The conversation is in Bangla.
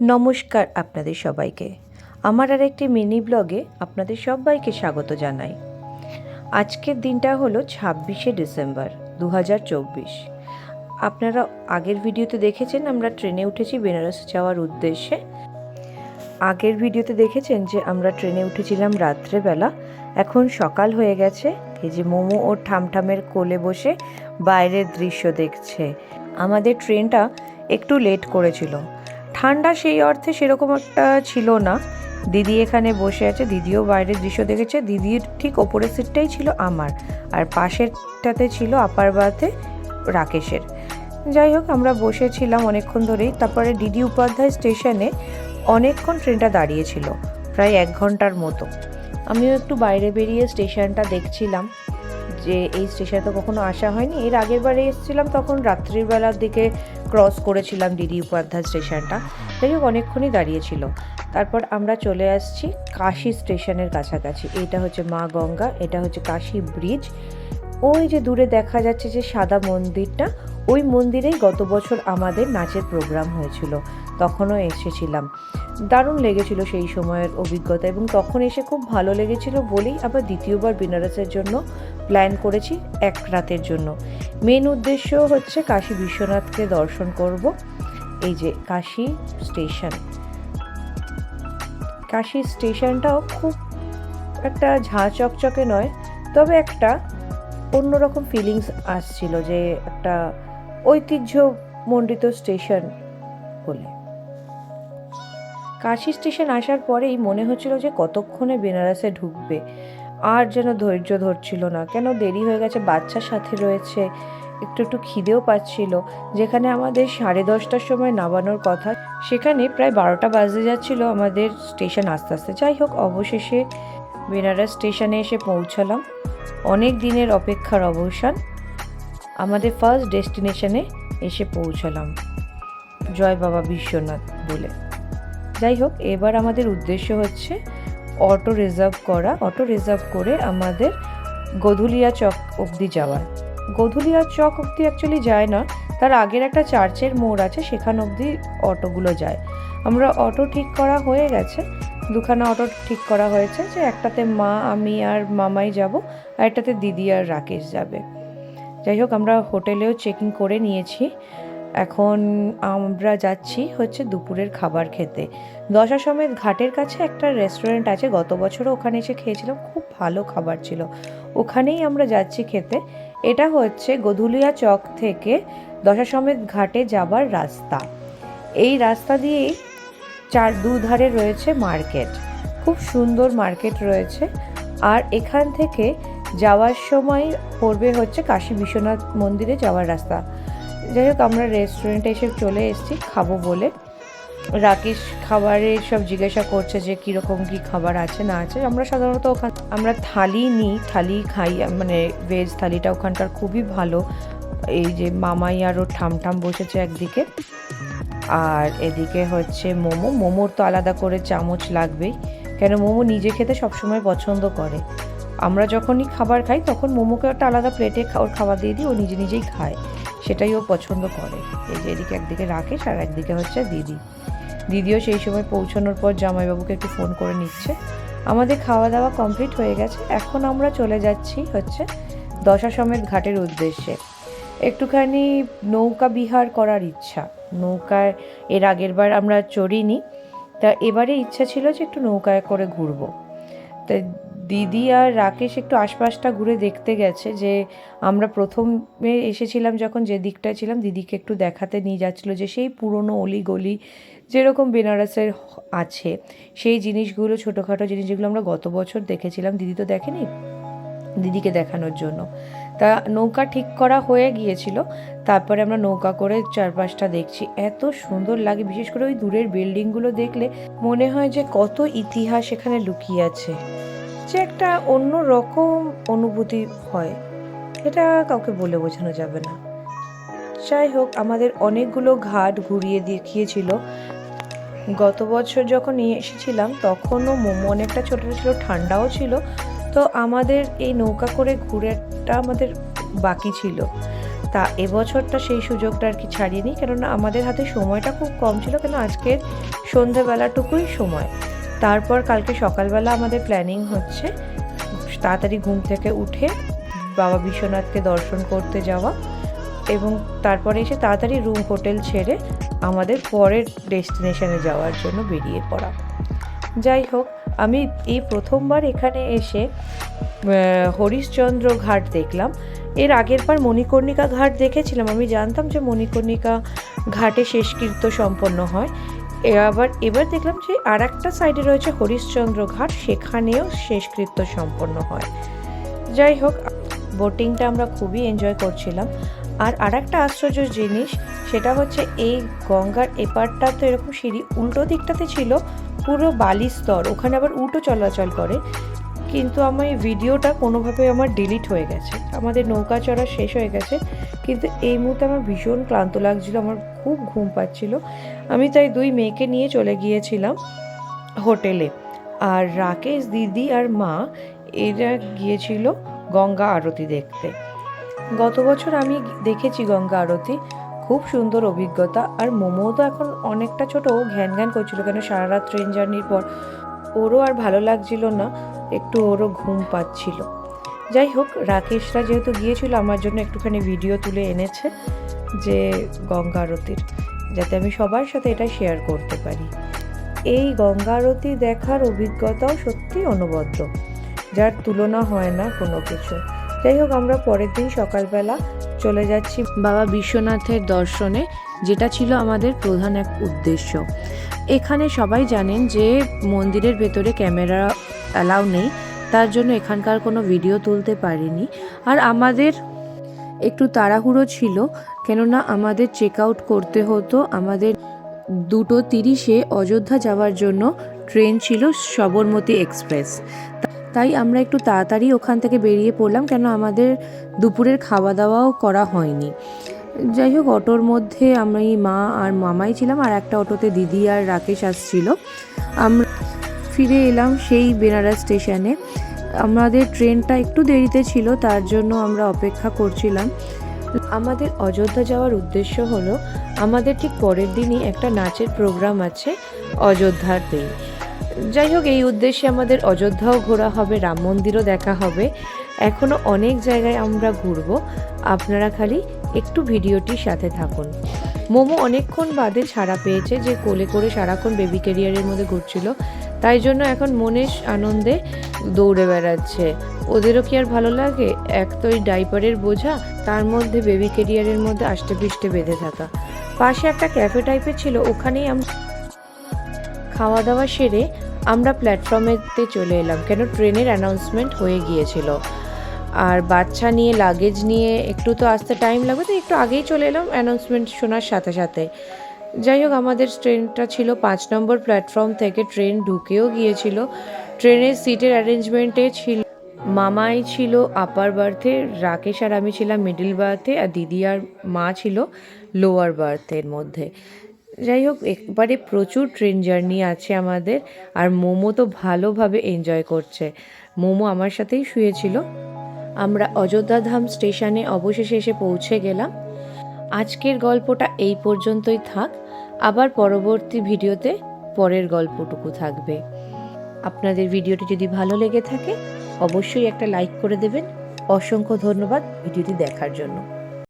নমস্কার আপনাদের সবাইকে। আমার আর একটি মিনি ব্লগে আপনাদের সবাইকে স্বাগত জানাই। আজকের দিনটা হলো ছাব্বিশে ডিসেম্বর দু হাজার চব্বিশ। আপনারা আগের ভিডিওতে দেখেছেন আমরা ট্রেনে উঠেছি বেনারস যাওয়ার উদ্দেশ্যে। আগের ভিডিওতে দেখেছেন যে আমরা ট্রেনে উঠেছিলাম রাত্রেবেলা। এখন সকাল হয়ে গেছে। এই যে মোমো ও ঠামঠামের কোলে বসে বাইরের দৃশ্য দেখছে। আমাদের ট্রেনটা একটু লেট করেছিল। ঠান্ডা সেই অর্থে সেরকম একটা ছিল না। দিদি এখানে বসে আছে, দিদিও বাইরের দৃশ্য দেখেছে দিদির ঠিক ওপরের সিটটাই ছিল আমার, আর পাশেরটাতে ছিল আপার বাতে রাকেশের। যাই হোক, আমরা বসেছিলাম অনেকক্ষণ ধরেই, তারপরে ডিডি উপাধ্যায় স্টেশনে অনেকক্ষণ ট্রেনটা দাঁড়িয়েছিল, প্রায় এক ঘণ্টার মতো। আমিও একটু বাইরে বেরিয়ে স্টেশনটা দেখছিলাম, যে এই স্টেশনে তো কখনো আসা হয়নি। এর আগের বারে এসেছিলাম তখন রাত্রিবেলার দিকে ক্রস করেছিলাম ডিডি উপাধ্যায় স্টেশনটা। যাই হোক, অনেকক্ষণই দাঁড়িয়েছিল। তারপর আমরা চলে আসছি কাশি স্টেশনের কাছাকাছি। এটা হচ্ছে মা গঙ্গা, এটা হচ্ছে কাশি ব্রিজ। ওই যে দূরে দেখা যাচ্ছে যে সাদা মন্দিরটা, ওই মন্দিরেই গত বছর আমাদের নাচের প্রোগ্রাম হয়েছিল। তখনও এসেছিলাম। দারুণ লেগেছিল সেই সময়ের অভিজ্ঞতা এবং তখন এসে খুব ভালো লেগেছিল বলেই আবার দ্বিতীয়বার বেনারসের জন্য প্ল্যান করেছি এক রাতের জন্য। মেন উদ্দেশ্য হচ্ছে কাশী বিশ্বনাথকে দর্শন করব। এই যে কাশী স্টেশন। কাশী স্টেশনটাও খুব একটা ঝাঁ চকচকে নয়, তবে একটা অন্যরকম ফিলিংস আসছিল যে একটা ঐতিহ্যমণ্ডিত স্টেশন বলে। কাশি স্টেশন আসার পরেই মনে হচ্ছিল যে কতক্ষণে বেনারসে ঢুকবে। আর যেন ধৈর্য ধরছিল না। কেন দেরি হয়ে গেছে? বাচ্চার সাথে রয়েছে। একটু একটু খিদেও পাচ্ছিল। যেখানে আমাদের সাড়ে দশটার সময় নামানোর কথা, সেখানে প্রায় বারোটা বাজতে যাচ্ছিল আমাদের স্টেশন আস্তে আস্তে। যাই হোক, অবশেষে বেনারস স্টেশনে এসে পৌঁছালাম। অনেক দিনের অপেক্ষার অবসান। আমাদের ফার্স্ট ডেস্টিনেশনে এসে পৌঁছালাম। জয় বাবা বিশ্বনাথ বলে। যাই হোক, এবার আমাদের উদ্দেশ্য হচ্ছে অটো রিজার্ভ করা অটো রিজার্ভ করে আমাদের গধুলিয়া চক অবধি যাওয়ার গধুলিয়া চক অবধি অ্যাকচুয়ালি যায় না, তার আগের একটা চার্চের মোড় আছে, সেখান অবধি অটোগুলো যায়। আমরা অটো ঠিক করা হয়ে গেছে, দুখানা অটো ঠিক করা হয়েছে যে একটাতে মা, আমি আর মামাই যাব, আর একটাতে দিদি আর রাকেশ যাবে। যাই হোক, আমরা হোটেলেও চেকিং করে নিয়েছি। এখন আমরা যাচ্ছি হচ্ছে দুপুরের খাবার খেতে। দশা সমেত ঘাটের কাছে একটা রেস্টুরেন্ট আছে, গত বছরও ওখানে এসে খেয়েছিলাম, খুব ভালো খাবার ছিল। ওখানেই আমরা যাচ্ছি খেতে। এটা হচ্ছে গধুলিয়া চক থেকে দশা সমেত ঘাটে যাবার রাস্তা। এই রাস্তা দিয়েই চার, দুধারে রয়েছে মার্কেট। খুব সুন্দর মার্কেট রয়েছে। আর এখান থেকে যাওয়ার সময় পড়বে হচ্ছে কাশী বিশ্বনাথ মন্দিরে যাওয়ার রাস্তা। যাই হোক, আমরা রেস্টুরেন্টে এসে চলে এসেছি, খাব বলে। রাকেশ খাবারের সব জিজ্ঞাসা করছে যে কীরকম কী খাবার আছে, না আছে। আমরা সাধারণত ওখান, আমরা থালি নিই, থালি খাই মানে ভেজ থালিটা ওখানকার খুবই ভালো। এই যে মামাই আরও ঠামঠাম বসেছে একদিকে। আর এদিকে হচ্ছে মোমো। মোমোর তো আলাদা করে চামচ লাগবেই। কেন, মোমো নিজে খেতে সবসময় পছন্দ করে। আমরা যখনই খাবার খাই, তখন মোমোকে একটা আলাদা প্লেটে ওর খাবার দিয়ে দিই, ও নিজে নিজেই খায়। সেটাই ও পছন্দ করে। এই যে এদিকে একদিকে রাকেশ আর একদিকে হচ্ছে দিদি। দিদিও সেই সময় পৌঁছানোর পর জামাইবাবুকে একটু ফোন করে নিচ্ছে। আমাদের খাওয়া দাওয়া কমপ্লিট হয়ে গেছে। এখন আমরা চলে যাচ্ছি হচ্ছে দশা সমেত ঘাটের উদ্দেশ্যে। একটুখানি নৌকা বিহার করার ইচ্ছা। নৌকায় এর আগের বার আমরা চড়িনি। তা এবারে ইচ্ছা ছিল যে একটু নৌকায় করে ঘুরবো। তা দিদি আর রাকেশ একটু আশপাশটা ঘুরে দেখতে গেছে যে আমরা প্রথমে এসেছিলাম যখন যে দিকটা ছিলাম, দিদিকে একটু দেখাতে নিয়ে যাচ্ছিল যে সেই পুরনো অলি গলি যেরকম বেনারসের আছে, সেই জিনিসগুলো, ছোটোখাটো জিনিস যেগুলো আমরা গত বছর দেখেছিলাম। দিদি তো দেখেনি দিদিকে দেখানোর জন্য। তা নৌকা ঠিক করা হয়ে গিয়েছিল, তারপরে আমরা নৌকা করে চারপাশটা দেখছি। এত সুন্দর লাগে, বিশেষ করে ওই দূরের বিল্ডিংগুলো দেখলে মনে হয় যে কত ইতিহাস এখানে লুকিয়ে আছে। যে একটা অন্য রকম অনুভূতি হয়, এটা কাউকে বলে বোঝানো যাবে না। যাই হোক, আমাদের অনেকগুলো ঘাট ঘুরিয়ে দেখিয়েছিল। গত বছর যখন নিয়ে এসেছিলাম, তখনও মোমো অনেকটা ছোটো ছিল, ঠান্ডাও ছিল। তো আমাদের এই নৌকা করে ঘুরেটা আমাদের বাকি ছিল। তা এবছরটা সেই সুযোগটা আর কি ছাড়িয়ে নিই, কেননা আমাদের হাতে সময়টা খুব কম ছিল, কেন আজকের সন্ধেবেলাটুকুই সময়। তারপর কালকে সকালবেলা আমাদের প্ল্যানিং হচ্ছে, তাড়াতাড়ি ঘুম থেকে উঠে বাবা বিশ্বনাথকে দর্শন করতে যাওয়া এবং তারপরে এসে তাড়াতাড়ি রুম হোটেল ছেড়ে আমাদের পরের ডেস্টিনেশনে যাওয়ার জন্য বেরিয়ে পড়া। যাই হোক, আমি এই প্রথমবার এখানে এসে হরিশচন্দ্র ঘাট দেখলাম। এর আগের বার মণিকর্ণিকা ঘাট দেখেছিলাম। আমি জানতাম যে মণিকর্ণিকা ঘাটে শেষকৃত্য সম্পন্ন হয়। আবার এবার দেখলাম যে আর একটা সাইডে রয়েছে হরিশ্চন্দ্র ঘাট, সেখানেও শেষকৃত্য সম্পন্ন হয়। যাই হোক, বোটিংটা আমরা খুবই এনজয় করছিলাম। আর আর একটা আশ্চর্য জিনিস, সেটা হচ্ছে এই গঙ্গার এপারটা তো এরকম সিঁড়ি উল্টো দিকটাতে ছিল, পুরো বালি স্তর, ওখানে আবার উল্টো চলাচল করে। কিন্তু আমার এই ভিডিওটা কোনোভাবে আমার ডিলিট হয়ে গেছে। আমাদের নৌকা চড়া শেষ হয়ে গেছে। কিন্তু এই মুহূর্তে আমার ভীষণ ক্লান্ত লাগছিল, আমার খুব ঘুম পাচ্ছিল। আমি তাই দুই মেয়েকে নিয়ে চলে গিয়েছিলাম হোটেলে। আর রাকেশ দিদি আর মা, এরা গিয়েছিল গঙ্গা আরতি দেখতে। গত বছর আমি দেখেছি গঙ্গা আরতি। খুব সুন্দর অভিজ্ঞতা। আর মোমো তো এখন অনেকটা ছোট ঘ্যান ঘ্যান করছিল কেন সারা রাত ট্রেন জার্নির পর। ওরও আর ভালো লাগছিল না, একটু ওরও ঘুম পাচ্ছিল। যাই হোক, রাকেশরা যেহেতু গিয়েছিল, আমার জন্য একটুখানি ভিডিও তুলে এনেছে যে গঙ্গা আরতির, যাতে আমি সবার সাথে এটা শেয়ার করতে পারি। এই গঙ্গা আরতি দেখার অভিজ্ঞতাও সত্যি অনবদ্য, যার তুলনা হয় না কোনো কিছু। যাই হোক, আমরা পরের দিন সকালবেলা চলে যাচ্ছি বাবা বিশ্বনাথের দর্শনে, যেটা ছিল আমাদের প্রধান এক উদ্দেশ্য। এখানে সবাই জানেন যে মন্দিরের ভেতরে ক্যামেরা অ্যালাউ নেই তার জন্য এখানকার কোনো ভিডিও তুলতে পারিনি। আর আমাদের একটু তাড়াহুড়ো ছিল, কেননা আমাদের চেক আউট করতে হতো। আমাদের দুটো তিরিশে অযোধ্যা যাওয়ার জন্য ট্রেন ছিল সবরমতী এক্সপ্রেস। তাই আমরা একটু তাড়াতাড়ি ওখান থেকে বেরিয়ে পড়লাম, কেন আমাদের দুপুরের খাওয়া দাওয়াও করা হয়নি। যাই হোক, অটোর মধ্যে আমি মা আর মামাই ছিলাম, আর একটা অটোতে দিদি আর রাকেশ আসছিল। আমরা ফিরে এলাম সেই বেনারস স্টেশনে। আমাদের ট্রেনটা একটু দেরিতে ছিল, তার জন্য আমরা অপেক্ষা করছিলাম। আমাদের অযোধ্যা যাওয়ার উদ্দেশ্য হলো, আমাদের ঠিক পরের দিনই একটা নাচের প্রোগ্রাম আছে অযোধ্যাতেই যাই হোক, এই উদ্দেশ্যে আমাদের অযোধ্যাও ঘোরা হবে, রাম মন্দিরও দেখা হবে। এখনও অনেক জায়গায় আমরা ঘুরবো। আপনারা খালি একটু ভিডিওটির সাথে থাকুন। মোমো অনেকক্ষণ বাদে ছাড়া পেয়েছে, যে কোলে করে সারাক্ষণ বেবি ক্যারিয়ারের মধ্যে ঘুরছিল। তাই জন্য এখন মনের আনন্দে দৌড়ে বেড়াচ্ছে। ওদেরও কি আর ভালো লাগে? এক তো ওই ডাইপারের বোঝা, তার মধ্যে বেবি কেরিয়ারের মধ্যে আষ্টে পিষ্টে বেঁধে থাকা। পাশে একটা ক্যাফে টাইপের ছিল, ওখানেই আমরা খাওয়া দাওয়া সেরে আমরা প্ল্যাটফর্মেতে চলে এলাম, কেন ট্রেনের অ্যানাউন্সমেন্ট হয়ে গিয়েছিল। আর বাচ্চা নিয়ে, লাগেজ নিয়ে একটু তো আসতে টাইম লাগবে তো একটু আগেই চলে এলাম অ্যানাউন্সমেন্ট শোনার সাথে সাথে। যাই হোক, আমাদের ট্রেনটা ছিল পাঁচ নম্বর প্ল্যাটফর্ম থেকে ট্রেন ঢুকেও গিয়েছিল। ট্রেনের সিটের অ্যারেঞ্জমেন্টে ছিল, মামাই ছিল আপার বার্থে রাকেশ আর আমি ছিলাম মিডিল বার্থে আর দিদি আর মা ছিল লোয়ার বার্থের মধ্যে। যাই হোক, একবারে প্রচুর ট্রেন জার্নি আছে আমাদের, আর মোমো তো ভালোভাবে এনজয় করছে। মোমো আমার সাথেই শুয়েছিল। আমরা অযোধ্যা ধাম স্টেশনে অবশেষে এসে পৌঁছে গেলাম। আজকের গল্পটা এই পর্যন্তই থাক, আবার পরবর্তী ভিডিওতে পরের গল্পটুকু থাকবে। আপনাদের ভিডিওটি যদি ভালো লেগে থাকে, অবশ্যই একটা লাইক করে দেবেন। অসংখ্য ধন্যবাদ ভিডিওটি দেখার জন্য।